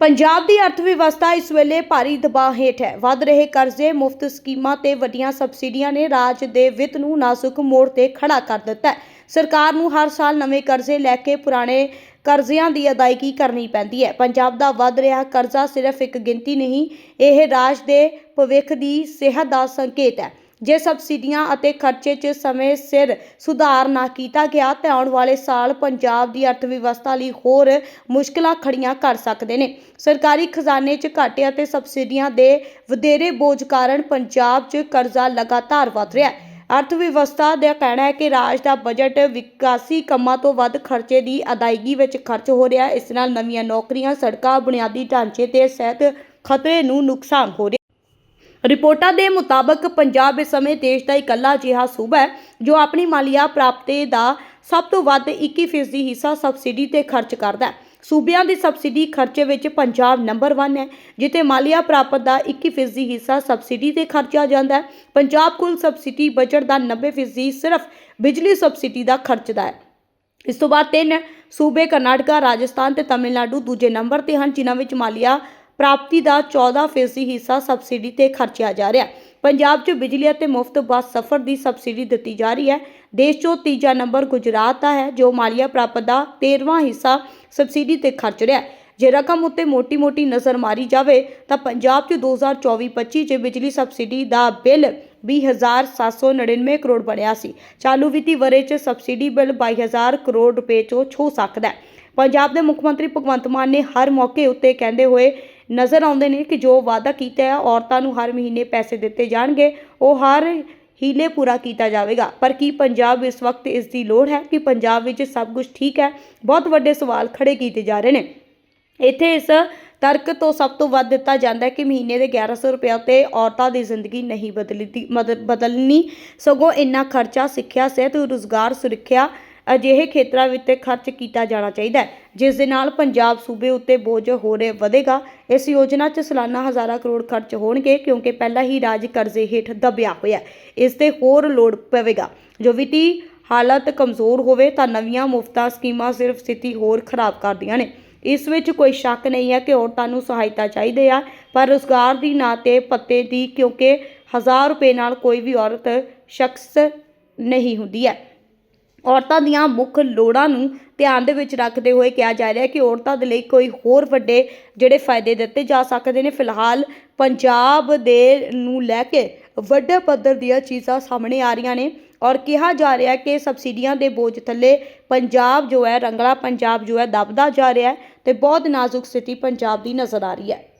ਪੰਜਾਬ ਦੀ ਅਰਥ ਵਿਵਸਥਾ ਇਸ ਵੇਲੇ ਭਾਰੀ ਦਬਾਅ ਹੇਠ ਹੈ। ਵੱਧ ਰਹੇ ਕਰਜ਼ੇ, ਮੁਫਤ ਸਕੀਮਾਂ ਤੇ ਵੱਡੀਆਂ ਸਬਸਿਡੀਆਂ ਨੇ ਰਾਜ ਦੇ ਵਿੱਤ ਨੂੰ ਨਾਜ਼ੁਕ ਮੋੜ ਤੇ ਖੜਾ ਕਰ ਦਿੱਤਾ ਹੈ। ਸਰਕਾਰ ਨੂੰ ਹਰ ਸਾਲ ਨਵੇਂ ਕਰਜ਼ੇ ਲੈ ਕੇ ਪੁਰਾਣੇ ਕਰਜ਼ਿਆਂ ਦੀ ਅਦਾਇਗੀ ਕਰਨੀ ਪੈਂਦੀ ਹੈ। ਪੰਜਾਬ ਦਾ ਵੱਧ ਰਿਹਾ ਕਰਜ਼ਾ ਸਿਰਫ ਇੱਕ ਗਿਣਤੀ ਨਹੀਂ, ਇਹ ਰਾਜ ਦੇ ਭਵਿੱਖ ਦੀ ਸਿਹਤ ਦਾ ਸੰਕੇਤ ਹੈ। ਜੇ ਸਬਸਿਡੀਆਂ ਅਤੇ ਖਰਚੇ 'ਚ ਸਮੇਂ ਸਿਰ ਸੁਧਾਰ ਨਾ ਕੀਤਾ ਗਿਆ, ਤਾਂ ਆਉਣ ਵਾਲੇ ਸਾਲ ਪੰਜਾਬ ਦੀ ਅਰਥ ਵਿਵਸਥਾ ਲਈ ਹੋਰ ਮੁਸ਼ਕਲਾਂ ਖੜੀਆਂ ਕਰ ਸਕਦੇ ਨੇ। ਸਰਕਾਰੀ ਖਜ਼ਾਨੇ 'ਚ ਘਾਟੇ ਅਤੇ ਸਬਸਿਡੀਆਂ ਦੇ ਵਧੇਰੇ ਬੋਝ ਕਾਰਨ ਪੰਜਾਬ 'ਚ ਕਰਜ਼ਾ ਲਗਾਤਾਰ ਵਧ ਰਿਹਾ ਹੈ। ਅਰਥ ਵਿਵਸਥਾ ਦਾ ਕਹਿਣਾ ਹੈ ਕਿ ਰਾਜ ਦਾ ਬਜਟ ਵਿਕਾਸੀ ਕੰਮਾਂ ਤੋਂ ਵੱਧ ਖਰਚੇ ਦੀ ਅਦਾਇਗੀ ਵਿੱਚ ਖਰਚ ਹੋ ਰਿਹਾ ਹੈ। ਇਸ ਨਾਲ ਨਵੀਆਂ ਨੌਕਰੀਆਂ, ਸੜਕਾਂ, ਬੁਨਿਆਦੀ ਢਾਂਚੇ ਤੇ ਸਿਹਤ ਖਤਰੇ ਨੂੰ ਨੁਕਸਾਨ ਹੋ ਰਿਹਾ ਰਿਪੋਰਟਾਂ ਦੇ ਮੁਤਾਬਕ ਪੰਜਾਬ ਇਸ ਸਮੇਂ ਦੇਸ਼ ਦਾ ਇਕੱਲਾ ਅਜਿਹਾ ਸੂਬਾ ਹੈ, ਜੋ ਆਪਣੀ ਮਾਲੀਆ ਪ੍ਰਾਪਤੀ ਦਾ ਸਭ ਤੋਂ ਵੱਧ 21% ਹਿੱਸਾ ਸਬਸਿਡੀ ਤੇ ਖਰਚ ਕਰਦਾ ਹੈ। ਸੂਬਿਆਂ ਦੀ ਸਬਸਿਡੀ ਖਰਚੇ ਵਿੱਚ ਪੰਜਾਬ ਨੰਬਰ 1 ਹੈ, ਜਿੱਥੇ ਮਾਲੀਆ ਪ੍ਰਾਪਤ ਦਾ 21% ਹਿੱਸਾ ਸਬਸਿਡੀ ਤੇ ਖਰਚਿਆ ਜਾਂਦਾ ਹੈ। ਪੰਜਾਬ ਕੁੱਲ ਸਬਸਿਡੀ ਬਜਟ ਦਾ 90% ਸਿਰਫ ਬਿਜਲੀ ਸਬਸਿਡੀ ਦਾ ਖਰਚਦਾ ਹੈ। ਇਸ ਤੋਂ ਬਾਅਦ ਤਿੰਨ ਸੂਬੇ ਕਰਨਾਟਕਾ, ਰਾਜਸਥਾਨ ਤੇ ਤਮਿਲਨਾਡੂ, ਦੂਜੇ ਨੰਬਰ ਤੇ ਹਨ, ਜਿਨ੍ਹਾਂ ਵਿੱਚ ਮਾਲੀਆ ਪ੍ਰਾਪਤੀ ਦਾ 14% ਹਿੱਸਾ ਸਬਸਿਡੀ ਤੇ ਖਰਚਿਆ ਜਾ ਰਿਹਾ ਹੈ। ਪੰਜਾਬ 'ਚ ਬਿਜਲੀ ਅਤੇ ਮੁਫਤ ਬੱਸ ਸਫ਼ਰ ਦੀ ਸਬਸਿਡੀ ਦਿੱਤੀ ਜਾ ਰਹੀ ਹੈ। ਦੇਸ਼ 'ਚੋਂ ਤੀਜਾ ਨੰਬਰ ਗੁਜਰਾਤ ਦਾ ਹੈ, ਜੋ ਮਾਲੀਆ ਪ੍ਰਾਪਤ ਦਾ 13ਵਾਂ ਹਿੱਸਾ ਸਬਸਿਡੀ ਤੇ ਖਰਚ ਰਿਹਾ ਹੈ। ਜੇ ਰਕਮ ਉੱਤੇ ਮੋਟੀ-ਮੋਟੀ ਨਜ਼ਰ ਮਾਰੀ ਜਾਵੇ, ਤਾਂ ਪੰਜਾਬ 'ਚ 2024-25 'ਚ ਬਿਜਲੀ ਸਬਸਿਡੀ ਦਾ ਬਿੱਲ 20799 ਕਰੋੜ ਬਣਿਆ ਸੀ। ਚਾਲੂ ਵਿੱਤੀ ਵਰੇ 'ਚ ਸਬਸਿਡੀ ਬਿੱਲ 22000 ਕਰੋੜ ਰੁਪਏ 'ਚੋਂ ਛੋ ਸਕਦਾ ਹੈ। ਪੰਜਾਬ ਦੇ ਮੁੱਖ ਮੰਤਰੀ ਭਗਵੰਤ ਮਾਨ ਨੇ ਹਰ ਮੌਕੇ ਉੱਤੇ ਕਹਿੰਦੇ ਹੋਏ ਨਜ਼ਰ ਆਉਂਦੇ ਨੇ ਕਿ ਜੋ ਵਾਅਦਾ ਕੀਤਾ ਹੈ, ਔਰਤਾਂ ਨੂੰ ਹਰ ਮਹੀਨੇ ਪੈਸੇ ਦਿੱਤੇ ਜਾਣਗੇ, ਉਹ ਹਰ ਹੀਲੇ ਪੂਰਾ ਕੀਤਾ ਜਾਵੇਗਾ। ਪਰ ਕੀ ਪੰਜਾਬ ਇਸ ਵਕਤ ਇਸ ਦੀ ਲੋੜ ਹੈ ਕਿ ਪੰਜਾਬ ਵਿੱਚ ਸਭ ਕੁਝ ਠੀਕ ਹੈ? ਬਹੁਤ ਵੱਡੇ ਸਵਾਲ ਖੜੇ ਕੀਤੇ ਜਾ ਰਹੇ ਨੇ। ਇੱਥੇ ਇਸ ਤਰਕ ਤੋਂ ਸਭ ਤੋਂ ਵੱਧ ਦਿੱਤਾ ਜਾਂਦਾ ਹੈ ਕਿ ਮਹੀਨੇ ਦੇ 1100 ਰੁਪਏ ਉੱਤੇ ਔਰਤਾਂ ਦੀ ਜ਼ਿੰਦਗੀ ਨਹੀਂ ਬਦਲਦੀ ਮਦਦ ਬਦਲਣੀ। ਸਗੋਂ ਇੰਨਾ ਖਰਚਾ, ਸਿੱਖਿਆ, ਸਿਹਤ, ਰੁਜ਼ਗਾਰ, ਸੁਰੱਖਿਆ ਅਜਿਹੇ ਖੇਤਰਾਂ ਵਿੱਚ ਖਰਚ ਕੀਤਾ ਜਾਣਾ ਚਾਹੀਦਾ ਹੈ, ਜਿਸ ਦੇ ਨਾਲ ਪੰਜਾਬ ਸੂਬੇ ਉੱਤੇ ਬੋਝ ਹੋਰ ਵਧੇਗਾ। ਇਸ ਯੋਜਨਾ 'ਚ ਸਾਲਾਨਾ ਹਜ਼ਾਰਾਂ ਕਰੋੜ ਖਰਚ ਹੋਣਗੇ, ਕਿਉਂਕਿ ਪਹਿਲਾਂ ਹੀ ਰਾਜ ਕਰਜ਼ੇ ਹੇਠ ਦਬਿਆ ਹੋਇਆ ਇਸ ਤੇ ਹੋਰ ਲੋੜ ਪਵੇਗਾ। ਜੋ ਵਿੱਤੀ ਹਾਲਤ ਕਮਜ਼ੋਰ ਹੋਵੇ, ਤਾਂ ਨਵੀਆਂ ਮੁਫਤਾਂ ਸਕੀਮਾਂ ਸਿਰਫ ਸਥਿਤੀ ਹੋਰ ਖਰਾਬ ਕਰਦੀਆਂ ਨੇ। ਇਸ ਵਿੱਚ ਕੋਈ ਸ਼ੱਕ ਨਹੀਂ ਹੈ ਕਿ ਔਰਤਾਂ ਨੂੰ ਸਹਾਇਤਾ ਚਾਹੀਦੀ ਆ, ਪਰ ਰੁਜ਼ਗਾਰ ਦੀ ਨਾ ਤੇ ਪੱਤੇ ਦੀ, ਕਿਉਂਕਿ 1000 ਰੁਪਏ ਨਾਲ ਕੋਈ ਵੀ ਔਰਤ ਸ਼ਖਸ ਨਹੀਂ ਹੁੰਦੀ ਹੈ। ਔਰਤਾਂ ਦੀਆਂ ਮੁੱਖ ਲੋੜਾਂ ਨੂੰ ਧਿਆਨ ਦੇ ਵਿੱਚ ਰੱਖਦੇ ਹੋਏ ਕਿਹਾ ਜਾ ਰਿਹਾ ਕਿ ਔਰਤਾਂ ਦੇ ਲਈ ਕੋਈ ਹੋਰ ਵੱਡੇ ਜਿਹੜੇ ਫਾਇਦੇ ਦਿੱਤੇ ਜਾ ਸਕਦੇ ਨੇ। ਫਿਲਹਾਲ ਪੰਜਾਬ ਦੇ ਨੂੰ ਲੈ ਕੇ ਵੱਡੇ ਪੱਧਰ ਦੀਆਂ ਚੀਜ਼ਾਂ ਸਾਹਮਣੇ ਆ ਰਹੀਆਂ ਨੇ ਔਰ ਕਿਹਾ ਜਾ ਰਿਹਾ ਕਿ ਸਬਸਿਡੀਆਂ ਦੇ ਬੋਝ ਥੱਲੇ ਪੰਜਾਬ ਜੋ ਹੈ, ਰੰਗਲਾ ਪੰਜਾਬ ਜੋ ਹੈ, ਦਬਦਾ ਜਾ ਰਿਹਾ ਹੈ ਤੇ ਬਹੁਤ ਨਾਜ਼ੁਕ ਸਥਿਤੀ ਪੰਜਾਬ ਦੀ ਨਜ਼ਰ ਆ ਰਹੀ ਹੈ।